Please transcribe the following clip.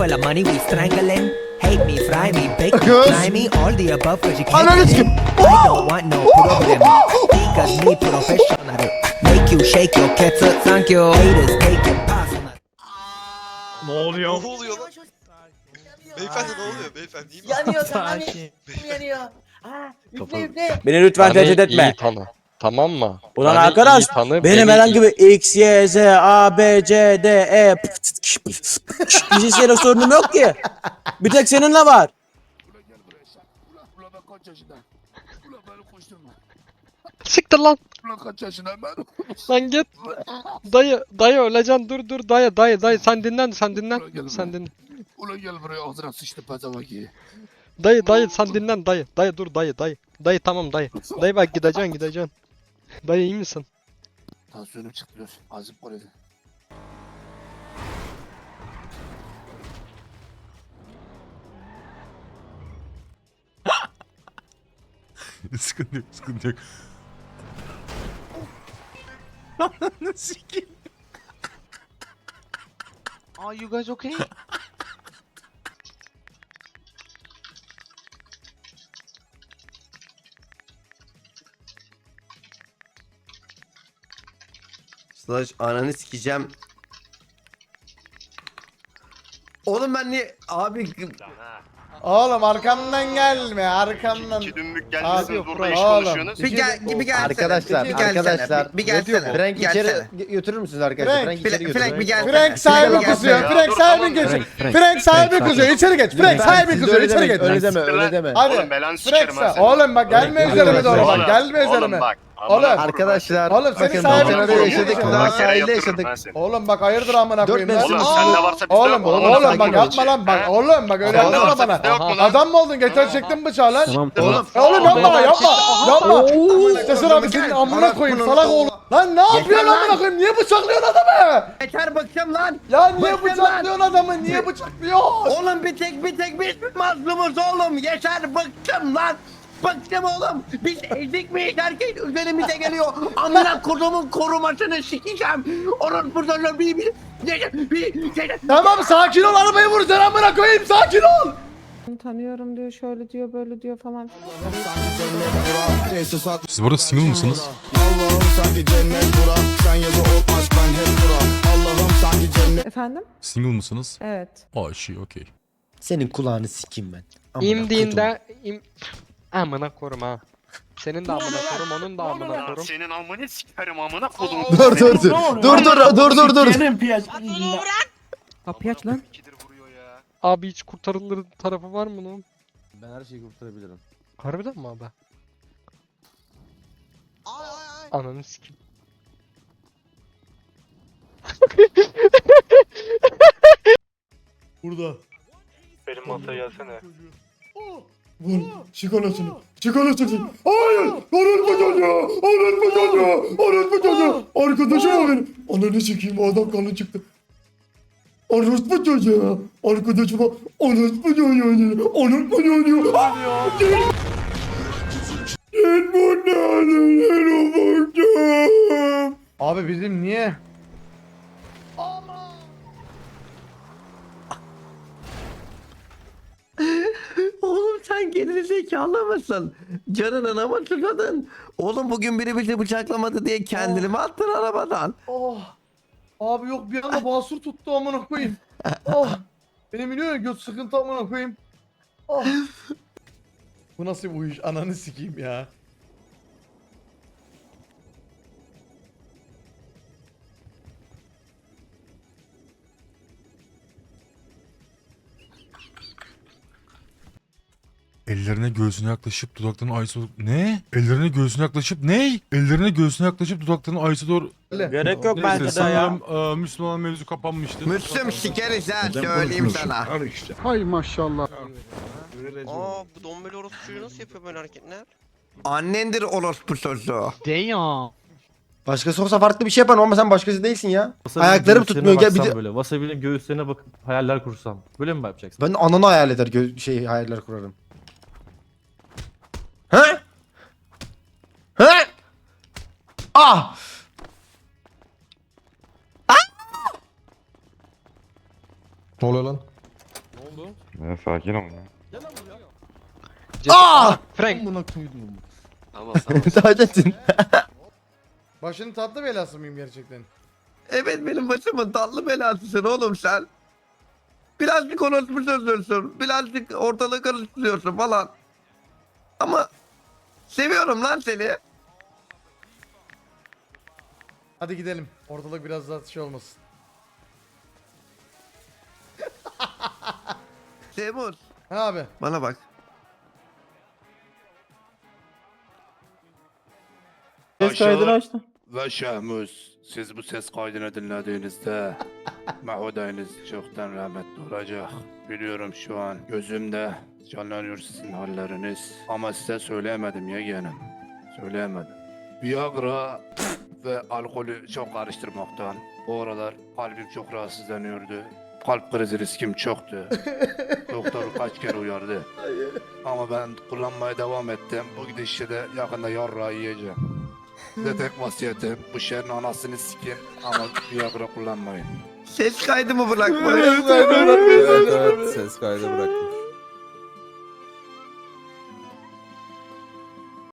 for the money, we strangling. Hate me, fry me, bake me, fry me, all the above, cause you can't in. I don't want no problem. Because me professional. Make you shake your kettle, thank you. Haters take it personal. Ne oluyor? Ne oluyor lan? Beyefendi ne oluyor beyefendi? İyi mi? Yanıyor tamam Sakin. yanıyor. Ha, üfle üfle. Beni lütfen tehdit etme. iyi tanı. Tamam mı? Ulan Beni arkadaş, iyi tanı, Benim beni herhangi iyi- bir X, Y, Z, A, B, C, D, E Fiziksel sorunum yok ki. Bir tek seninle var. Ulan ben kaç yaşındayım? Ulan beni koşturma. Siktir lan. Ulan kaç yaşındayım ben? Lan git. Dayı, dayı öleceksin. Dur dur dayı, dayı, dayı. Sen dinlen, sen dinlen. Sen dinlen. Ulan gel buraya ağzına sıçtı pezavaki. Dayı, dayı sen dinlen dayı. Dayı dur dayı, dayı. Dayı tamam dayı. Dayı bak gideceksin, gideceksin. Dayı iyi misin? Tansiyonum çıktı dur. Ağzım korudu. sıkıntı yok, sıkıntı yok. Are you guys okay? Slash ananı sikeceğim. Oğlum ben niye abi Oğlum arkamdan gelme arkamdan. İki dümlük Abi, gelmişsiniz burada iş oğlum. konuşuyorsunuz. bir gel bir gelsene. Arkadaşlar, bir gelsene, arkadaşlar. Bir, bir gelsene. Frank bir gelsene. içeri götürür müsünüz arkadaşlar? Frank, Frank içeri Frank, götürün. Frank bir gelsene. Frank sahibi gelsene. kusuyor. Ya, Frank dur, sahibi tamam. kusuyor. Frank, sahibi kusuyor. İçeri geç. Frank sahibi kusuyor. İçeri geç. öyle deme, öyle deme. Hadi. Oğlum belanı Frank sikerim ben sa- seni. Oğlum bak gelme üzerime doğru bak. Gelme Oğlum üzerime. bak. Oğlum. Arkadaşlar, Oğlum seni bakın sahibi- bu senede koyayım. yaşadık, yaptırırım ben yaşadık. Oğlum bak hayırdır amına koyayım mevsim- lan. Oğlum sende varsa bizde Oğlum oğlum bak yapma lan bak. Ha? Oğlum bak öyle Sende yapma varsa bana. bizde yok mu lan? Adam mı oldun? Getir çektin bıçağı lan. Tamam Oğlum. Ya Oğlum yapma yapma. Yapma. Oğlum, bir senin amına koyayım salak oğlum. Lan ne yapıyorsun lan. amına koyayım? Niye bıçaklıyorsun adamı? Yeter bakacağım lan. Ya niye Bıçak lan. bıçaklıyorsun adamı? Niye bıçaklıyorsun? Oğlum bir tek bir tek biz mazlumuz oğlum. Yeter bıktım lan. Bıktım oğlum. Biz ezik miyiz? Herkes üzerimize geliyor. Amına kodumun korumasını sikeceğim. Onun burada bir bir bir bir Tamam sakin ol arabayı vuracaksın amına koyayım sakin ol. Tanıyorum diyor şöyle diyor böyle diyor falan. Siz burada single mısınız? Efendim? Single mısınız? Evet. Aa şey okey. Senin kulağını sikeyim ben. Amına İmdiğinde im... Amına korum ha. Senin de amına korum, onun da amına Ya korum. Senin amını sikerim amına kodum. Dur dur dur. Dur dur dur dur dur. Kapıyı aç lan. İkidir vuruyor ya. Abi hiç kurtarılır tarafı var mı lan? Ben her şeyi kurtarabilirim. Harbiden mi abi? Ananı sikim. Burada. Benim masaya gelsene. Vur. Çikolatını. Çikolatını. Hayır. Orospu çocuğu. Orospu çocuğu. Orospu çocuğu. Arkadaşım o benim. Ananı sikeyim o adam kanı çıktı. Orospu çocuğu. Arkadaşıma orospu çocuğu. Orospu çocuğu. Git buradan. Ben bakacağım. Abi bizim niye? Geri zekalı mısın? Canını nama susadın. Oğlum bugün biri bizi bıçaklamadı diye kendini mi attın arabadan? Oh. Abi yok bir anda basur tuttu amına koyayım. Oh. Benim iniyor ya göt sıkıntı amına koyayım. Oh. Bu nasıl bu iş? Ananı sikeyim ya. Ellerine göğsüne yaklaşıp dudaklarını ayısa Ne? Ellerine göğsüne yaklaşıp ne? Ellerine göğsüne yaklaşıp dudaklarını ayısa doğru. Gerek yok Neyse bence de ya. sanırım e, Müslüman mevzu kapanmıştı. Müslüm sikeriz ha söyleyeyim sana. Hay maşallah. Aa bu dombeli orospu çocuğu nasıl yapıyor böyle hareketler? Annendir orospu çocuğu. Damn. Başkası olsa farklı bir şey yaparım ama sen başkası değilsin ya. Ayaklarım tutmuyor. Gel bir de böyle. Wasabi'nin göğüslerine bakıp hayaller kursam. Böyle mi yapacaksın? ben ananı hayal eder gö- şey hayaller kurarım. Ah! Ne oluyor lan? sakin ol. Aa! Frank. Buna koydum. Tamam tamam. Başının tatlı belası mıyım gerçekten? Evet benim başımın tatlı belasısın oğlum sen. Birazcık orospu sözlüyorsun. Birazcık ortalığı karıştırıyorsun falan. Ama seviyorum lan seni. Hadi gidelim. Ortalık biraz daha şey olmasın. Temur Ha abi. bana bak. Ses kaydını açtım. Ve Şahmuz, siz bu ses kaydını dinlediğinizde Mahudayınız çoktan rahmetli olacak. Biliyorum şu an gözümde canlanıyor sizin halleriniz. Ama size söyleyemedim yeğenim. Söyleyemedim. Viagra ve alkolü çok karıştırmaktan. O aralar kalbim çok rahatsızlanıyordu. Kalp krizi riskim çoktu. Doktor kaç kere uyardı. Ama ben kullanmaya devam ettim. Bu gidişle de yakında yarrağı yiyeceğim. Size tek vasiyetim bu şehrin anasını sikin ama Viagra kullanmayın. Ses kaydımı bırakma. Evet evet ses kaydı bıraktım.